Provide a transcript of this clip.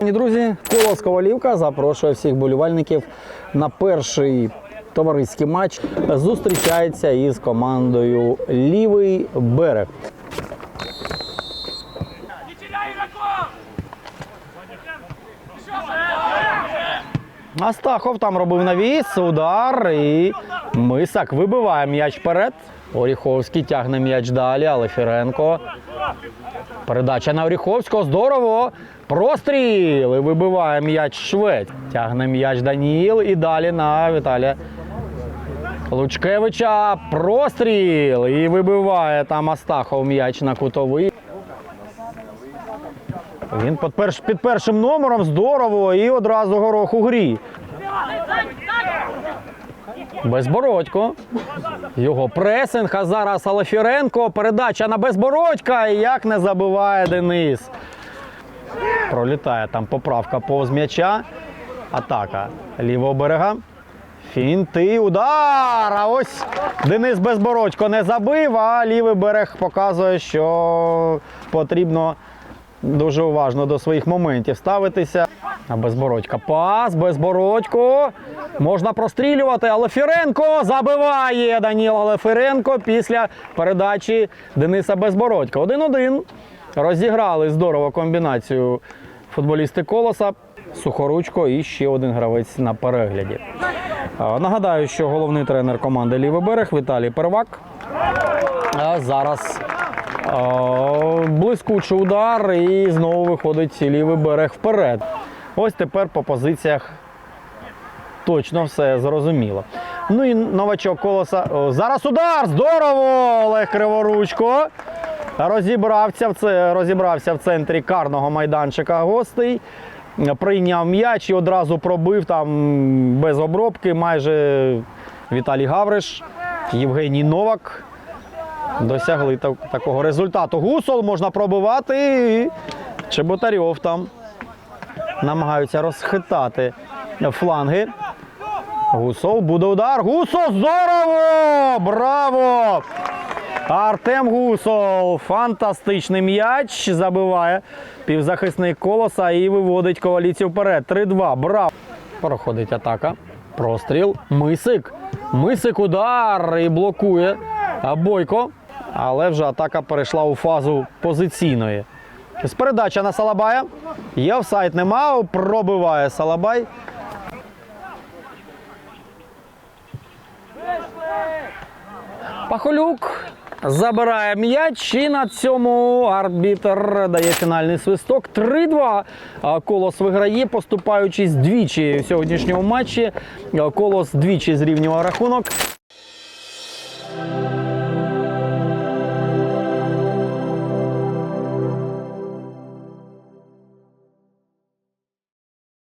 Друзі, колос Ковалівка запрошує всіх болівальників на перший товариський матч. Зустрічається із командою Лівий берег. Астахов там робив навіс, удар і Мисак вибиває м'яч вперед. Оріховський тягне м'яч далі, але Фіренко. Передача на Оріховського. Здорово. Простріл. І вибиває м'яч Швець. Тягне м'яч Даніл і далі на Віталія Лучкевича. Простріл. І вибиває там Астахов м'яч на кутовий. Він під першим номером здорово і одразу горох у грі. Безбородько. Його пресинг, а зараз Алафіренко. Передача на Безбородька. І як не забиває Денис. Пролітає там поправка повз м'яча. Атака лівого берега. Фінти, удар! А ось Денис Безбородько не забив, а лівий берег показує, що потрібно дуже уважно до своїх моментів ставитися. А Безбородька пас, Безбородько. Можна прострілювати, але Фіренко забиває Даніл Алефіренко після передачі Дениса Безбородька. 1-1. Розіграли здорово комбінацію футболісти Колоса. Сухоручко і ще один гравець на перегляді. Нагадаю, що головний тренер команди Лівий берег Віталій Первак. Зараз блискучий удар і знову виходить лівий берег вперед. Ось тепер по позиціях точно все зрозуміло. Ну і новачок колоса. О, зараз удар! Здорово! Олег Криворучко. Розібрався в, це, розібрався в центрі карного майданчика гостей. Прийняв м'яч і одразу пробив там без обробки майже Віталій Гавриш, Євгеній Новак. Досягли так- такого результату. Гусол можна пробивати. Чеботарьов там намагаються розхитати фланги. Гусол буде удар. Гусол здорово! Браво! Артем Гусол. Фантастичний м'яч. Забиває півзахисник колоса і виводить коаліцію вперед. 3-2. Браво! Проходить атака. Простріл. Мисик. Мисик удар і блокує Бойко. Але вже атака перейшла у фазу позиційної. З на Салабая. Є офсайд нема. Пробиває Салабай. Пахолюк забирає м'яч і на цьому арбітр дає фінальний свисток. 3-2. Колос виграє, поступаючись двічі в сьогоднішньому матчі. Колос двічі зрівнював рахунок.